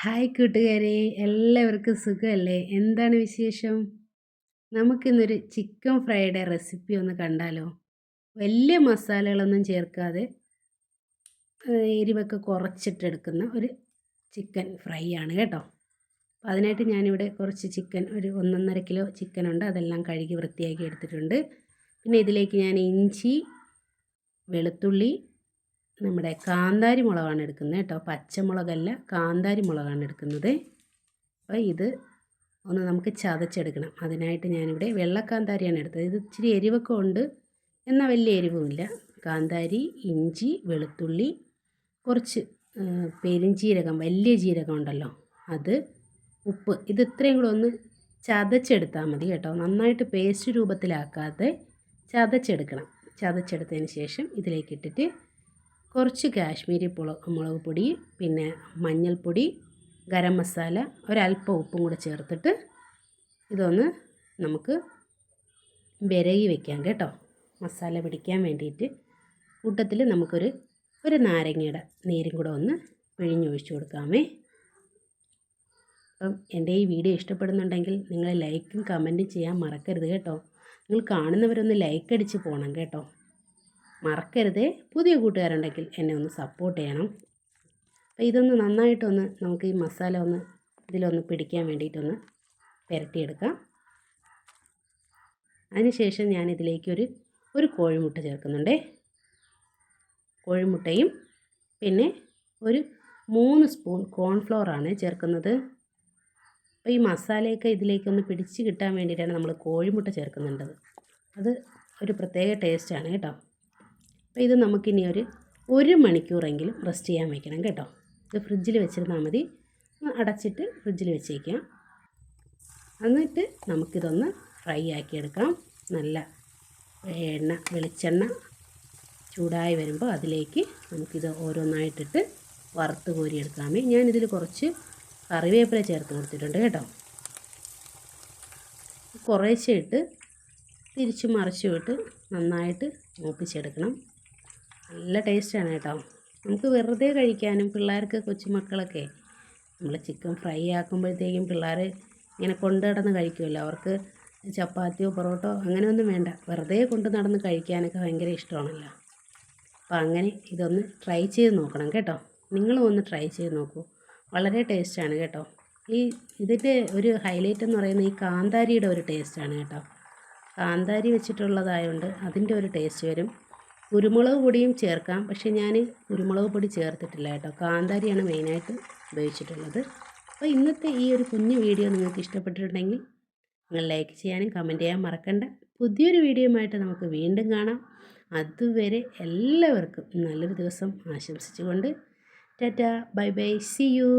Hi കൂട്ടുകാരെ. എല്ലാവർക്കും സുഖമല്ലേ? എന്താണ് വിശേഷം? നമുക്കിന്നൊരു ചിക്കൻ ഫ്രൈയുടെ റെസിപ്പി ഒന്ന് കണ്ടാലോ? വലിയ മസാലകളൊന്നും ചേർക്കാതെ എരിവൊക്കെ കുറച്ചിട്ടെടുക്കുന്ന ഒരു ചിക്കൻ ഫ്രൈ ആണ് കേട്ടോ. അപ്പോൾ അതിനായിട്ട് ഞാനിവിടെ കുറച്ച് ചിക്കൻ ഒരു ഒന്നൊന്നര കിലോ ചിക്കൻ ഉണ്ട്. അതെല്ലാം കഴുകി വൃത്തിയാക്കി എടുത്തിട്ടുണ്ട്. പിന്നെ ഇതിലേക്ക് ഞാൻ ഇഞ്ചി വെളുത്തുള്ളി നമ്മുടെ കാന്താരി മുളകാണ് എടുക്കുന്നത് കേട്ടോ. പച്ചമുളകല്ല കാന്താരി മുളകാണ് എടുക്കുന്നത്. അപ്പോൾ ഇത് ഒന്ന് നമുക്ക് ചതച്ചെടുക്കണം. അതിനായിട്ട് ഞാനിവിടെ വെള്ളക്കാന്താരിയാണ് എടുത്തത്. ഇത് ഇച്ചിരി എരിവൊക്കെ ഉണ്ട്. എന്നാൽ വലിയ എരിവുമില്ല. കാന്താരി ഇഞ്ചി വെളുത്തുള്ളി കുറച്ച് പെരിഞ്ചീരകം വലിയ ജീരകം ഉണ്ടല്ലോ. അത് ഉപ്പ് ഇത് ഇത്രയും കൂടെ ഒന്ന് ചതച്ചെടുത്താൽ മതി കേട്ടോ. നന്നായിട്ട് പേസ്റ്റ് രൂപത്തിലാക്കാതെ ചതച്ചെടുക്കണം. ചതച്ചെടുത്തതിന് ശേഷം ഇതിലേക്ക് ഇട്ടിട്ട് കുറച്ച് കാശ്മീരി മുളക് പൊടി പിന്നെ മഞ്ഞൾപ്പൊടി ഗരം മസാല ഒരല്പം ഉപ്പും കൂടെ ചേർത്തിട്ട് ഇതൊന്ന് നമുക്ക് വിരകി വെക്കാം കേട്ടോ. മസാല പിടിക്കാൻ വേണ്ടിയിട്ട് കൂട്ടത്തിൽ നമുക്കൊരു ഒരു നാരങ്ങയുടെ നീരും കൂടെ ഒന്ന് പിഴിഞ്ഞൊഴിച്ചു കൊടുക്കാമേ. അപ്പം എന്റെ ഈ വീഡിയോ ഇഷ്ടപ്പെടുന്നുണ്ടെങ്കിൽ നിങ്ങൾ ലൈക്കും കമന്റും ചെയ്യാൻ മറക്കരുത് കേട്ടോ. നിങ്ങൾ കാണുന്നവരൊന്ന് ലൈക്ക് അടിച്ച് പോകണം കേട്ടോ. മറക്കരുത്. പുതിയ കൂട്ടുകാരുണ്ടെങ്കിൽ എന്നെ ഒന്ന് സപ്പോർട്ട് ചെയ്യണം. അപ്പോൾ ഇതൊന്ന് നന്നായിട്ടൊന്ന് നമുക്ക് ഈ മസാല ഒന്ന് ഇതിലൊന്ന് പിടിക്കാൻ വേണ്ടിയിട്ടൊന്ന് പുരട്ടിയെടുക്കാം. അതിനുശേഷം ഞാൻ ഇതിലേക്കൊരു ഒരു കോഴിമുട്ട ചേർക്കുന്നുണ്ട്. കോഴിമുട്ടയും പിന്നെ ഒരു മൂന്ന് സ്പൂൺ കോൺഫ്ലോറാണ് ചേർക്കുന്നത്. അപ്പോൾ ഈ മസാലയൊക്കെ ഇതിലേക്കൊന്ന് പിടിച്ച് കിട്ടാൻ വേണ്ടിയിട്ടാണ് നമ്മൾ കോഴിമുട്ട ചേർക്കുന്നുണ്ടത്. അത് ഒരു പ്രത്യേക ടേസ്റ്റാണ് കേട്ടോ. അപ്പോൾ ഇത് നമുക്കിനി ഒരു ഒരു മണിക്കൂറെങ്കിലും റെസ്റ്റ് ചെയ്യാൻ വെക്കണം കേട്ടോ. ഇത് ഫ്രിഡ്ജിൽ വെച്ചിരുന്നാൽ മതി. അടച്ചിട്ട് ഫ്രിഡ്ജിൽ വെച്ചേക്കാം. എന്നിട്ട് നമുക്കിതൊന്ന് ഫ്രൈ ആക്കിയെടുക്കാം. നല്ല എണ്ണ വെളിച്ചെണ്ണ ചൂടായി വരുമ്പോൾ അതിലേക്ക് നമുക്കിത് ഓരോന്നായിട്ടിട്ട് വറുത്ത് കോരിയെടുക്കാമേ ഞാനിതിൽ കുറച്ച് കറിവേപ്പില ചേർത്ത് കൊടുത്തിട്ടുണ്ട് കേട്ടോ. കുറേശ്ശെ ഇട്ട് തിരിച്ച് മറിച്ചു വിട്ട് നന്നായിട്ട് മൂപ്പിച്ചെടുക്കണം. നല്ല ടേസ്റ്റാണ് കേട്ടോ. നമുക്ക് വെറുതെ കഴിക്കാനും പിള്ളേർക്ക് കൊച്ചുമക്കളൊക്കെ നമ്മൾ ചിക്കൻ ഫ്രൈ ആക്കുമ്പോഴത്തേക്കും പിള്ളേർ ഇങ്ങനെ കൊണ്ട് നടന്ന് കഴിക്കുമല്ലോ അവർക്ക് ചപ്പാത്തിയോ പൊറോട്ടോ അങ്ങനെയൊന്നും വേണ്ട. വെറുതെ കൊണ്ട് നടന്ന് കഴിക്കാനൊക്കെ ഭയങ്കര ഇഷ്ടമാണല്ലോ. അപ്പോൾ അങ്ങനെ ഇതൊന്ന് ട്രൈ ചെയ്ത് നോക്കണം കേട്ടോ. നിങ്ങളും ഒന്ന് ട്രൈ ചെയ്ത് നോക്കൂ. വളരെ ടേസ്റ്റാണ് കേട്ടോ. ഈ ഇതിന്റെ ഒരു ഹൈലൈറ്റ് എന്ന് പറയുന്നത് ഈ കാന്താരിയുടെ ഒരു ടേസ്റ്റാണ് കേട്ടോ. കാന്താരി വെച്ചിട്ടുള്ളതായതുകൊണ്ട് അതിന്റെ ഒരു ടേസ്റ്റ് വരും. കുരുമുളക് പൊടിയും ചേർക്കാം. പക്ഷേ ഞാൻ കുരുമുളക് പൊടി ചേർത്തിട്ടില്ല കേട്ടോ. കാന്താരിയാണ് മെയിനായിട്ട് ഉപയോഗിച്ചിട്ടുള്ളത്. അപ്പോൾ ഇന്നത്തെ ഈ ഒരു കുഞ്ഞു വീഡിയോ നിങ്ങൾക്ക് ഇഷ്ടപ്പെട്ടിട്ടുണ്ടെങ്കിൽ നിങ്ങൾ ലൈക്ക് ചെയ്യാനും കമന്റ് ചെയ്യാൻ മറക്കണ്ട. പുതിയൊരു വീഡിയോയുമായിട്ട് നമുക്ക് വീണ്ടും കാണാം. അതുവരെ എല്ലാവർക്കും നല്ലൊരു ദിവസം ആശംസിച്ചുകൊണ്ട് tata. Bye bye. See you